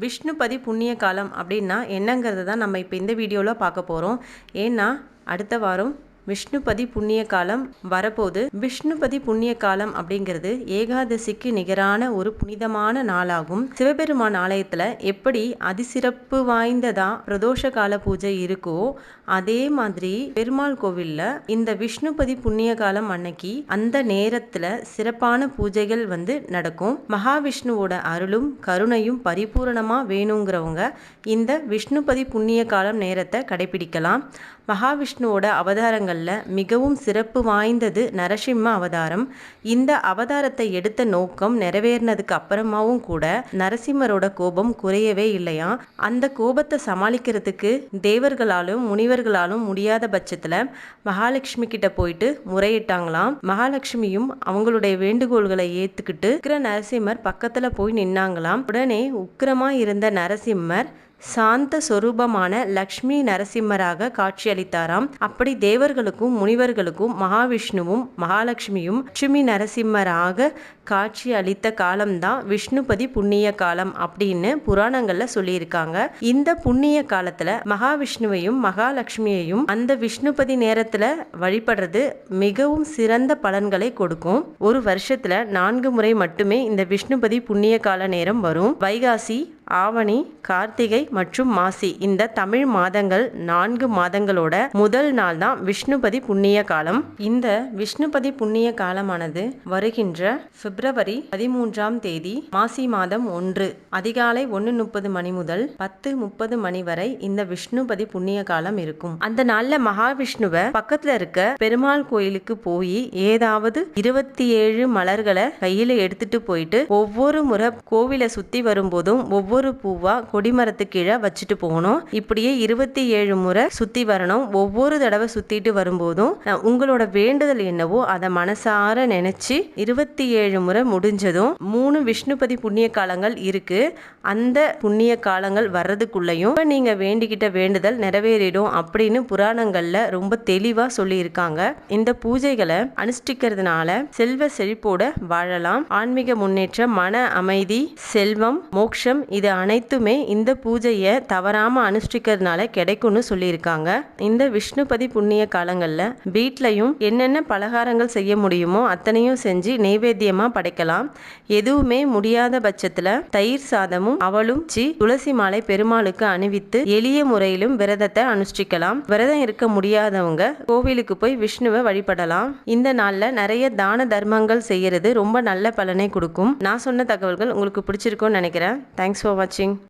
விஷ்ணுபதி புண்ணிய காலம் அப்படின்னா என்னங்கிறது தான் நம்ம இப்போ இந்த வீடியோவில் பார்க்க போகிறோம் ஏன்னா அடுத்த வாரம் விஷ்ணுபதி புண்ணிய காலம் வரப்போது விஷ்ணுபதி புண்ணிய காலம் அப்படிங்கிறது ஏகாதசிக்கு நிகரான ஒரு புனிதமான நாளாகும். சிவபெருமான் ஆலயத்தில் எப்படி அதிசிறப்பு வாய்ந்ததா பிரதோஷ கால பூஜை இருக்கோ அதே மாதிரி பெருமாள் கோவிலில் இந்த விஷ்ணுபதி புண்ணிய காலம் அன்னைக்கு அந்த நேரத்தில் சிறப்பான பூஜைகள் வந்து நடக்கும். மகாவிஷ்ணுவோட அருளும் கருணையும் பரிபூரணமாக வேணுங்கிறவங்க இந்த விஷ்ணுபதி புண்ணிய காலம் நேரத்தை கடைபிடிக்கலாம். மகாவிஷ்ணுவோட அவதாரங்கள் அவதாரங்களில் மிகவும் சிறப்பு வாய்ந்தது நரசிம்ம அவதாரம். இந்த அவதாரத்தை எடுத்த நோக்கம் நிறைவேறினதுக்கு அப்புறமாவும் கூட நரசிம்மரோட கோபம் குறையவே இல்லையா? அந்த கோபத்தை சமாளிக்கிறதுக்கு தேவர்களாலும் முனிவர்களாலும் முடியாத பட்சத்தில் மகாலட்சுமி கிட்ட போயிட்டு முறையிட்டாங்களாம். மகாலட்சுமியும் அவங்களுடைய வேண்டுகோள்களை ஏற்றுக்கிட்டு இருக்கிற நரசிம்மர் பக்கத்தில் போய் நின்னாங்களாம். உடனே உக்கிரமா இருந்த நரசிம்மர் சாந்த சொரூபமான லக்ஷ்மி நரசிம்மராக காட்சியளித்தாராம். அப்படி தேவர்களுக்கும் முனிவர்களுக்கும் மகாவிஷ்ணுவும் மகாலட்சுமியும் லட்சுமி நரசிம்மராக காட்சி அளித்த காலம்தான் விஷ்ணுபதி புண்ணிய காலம் அப்படின்னு புராணங்கள்ல சொல்லியிருக்காங்க. இந்த புண்ணிய காலத்துல மகாவிஷ்ணுவையும் மகாலட்சுமியையும் அந்த விஷ்ணுபதி நேரத்துல வழிபடுறது மிகவும் சிறந்த பலன்களை கொடுக்கும். ஒரு வருஷத்துல நான்கு முறை மட்டுமே இந்த விஷ்ணுபதி புண்ணிய கால நேரம் வரும். வைகாசி ஆவணி கார்த்திகை மற்றும் மாசி. இந்த தமிழ் மாதங்கள் நான்கு மாதங்களோட முதல் நாள் தான் விஷ்ணுபதி புண்ணிய காலம். இந்த விஷ்ணுபதி புண்ணிய காலமானது வருகின்ற பிப்ரவரி பதிமூன்றாம் தேதி மாசி மாதம் ஒன்று. அதிகாலை ஒன்று முப்பது மணி முதல் பத்து முப்பது மணி வரை இந்த விஷ்ணுபதி புண்ணிய காலம் இருக்கும். அந்த நாள்ல மகாவிஷ்ணுவை பக்கத்துல இருக்க பெருமாள் கோயிலுக்கு போய் ஏதாவது இருபத்தி ஏழு மலர்களை கையில எடுத்துட்டு போயிட்டு ஒவ்வொரு முறை கோவிலை சுத்தி வரும்போதும் ஒவ்வொரு பூவா கொடிமரத்து கீழே வச்சுட்டு போகணும். இப்படியே இருபத்தி ஏழு முறை சுத்தி வரணும். ஒவ்வொரு தடவை சுத்திட்டு வரும்போதும் உங்களோட வேண்டுதல் என்னவோ அதை மனசார நினைச்சு இருபத்தி ஏழு முறை முடிஞ்சதும் மூணு விஷ்ணுபதி புண்ணிய காலங்கள் இருக்கு. அந்த புண்ணிய காலங்கள் வர்றதுக்குள்ளேயும் இப்போ நீங்க வேண்டிக்கிட்ட வேண்டுதல் நிறைவேறிடும் அப்படின்னு புராணங்கள்ல ரொம்ப தெளிவா சொல்லியிருக்காங்க. இந்த பூஜைகளை அனுஷ்டிக்கிறதுனால செல்வ செழிப்போட வாழலாம். ஆன்மீக முன்னேற்றம் மன அமைதி செல்வம் மோட்சம் இது அனைத்துமே இந்த பூஜையை தவறாம அனுஷ்டிக்கிறதுனால கிடைக்கும்னு சொல்லியிருக்காங்க. இந்த விஷ்ணுபதி புண்ணிய காலங்களில் வீட்லையும் என்னென்ன பலகாரங்கள் செய்ய முடியுமோ அத்தனையும் செஞ்சு நெய்வேத்தியமா படைக்கலாம். எதுவுமே முடியாத பட்சத்தில் தயிர் சாதமும் அவளும் சி துளசி மாலை பெருமாளுக்கு அணிவித்து எளிய முறையிலும் விரதத்தை அனுஷ்டிக்கலாம். விரதம் இருக்க முடியாதவங்க கோவிலுக்கு போய் விஷ்ணுவை வழிபடலாம். இந்த நாளில் நிறைய தான தர்மங்கள் செய்யறது ரொம்ப நல்ல பலனை கொடுக்கும். நான் சொன்ன தகவல்கள் உங்களுக்கு பிடிச்சிருக்கும்னு நினைக்கிறேன். Thanks for for watching.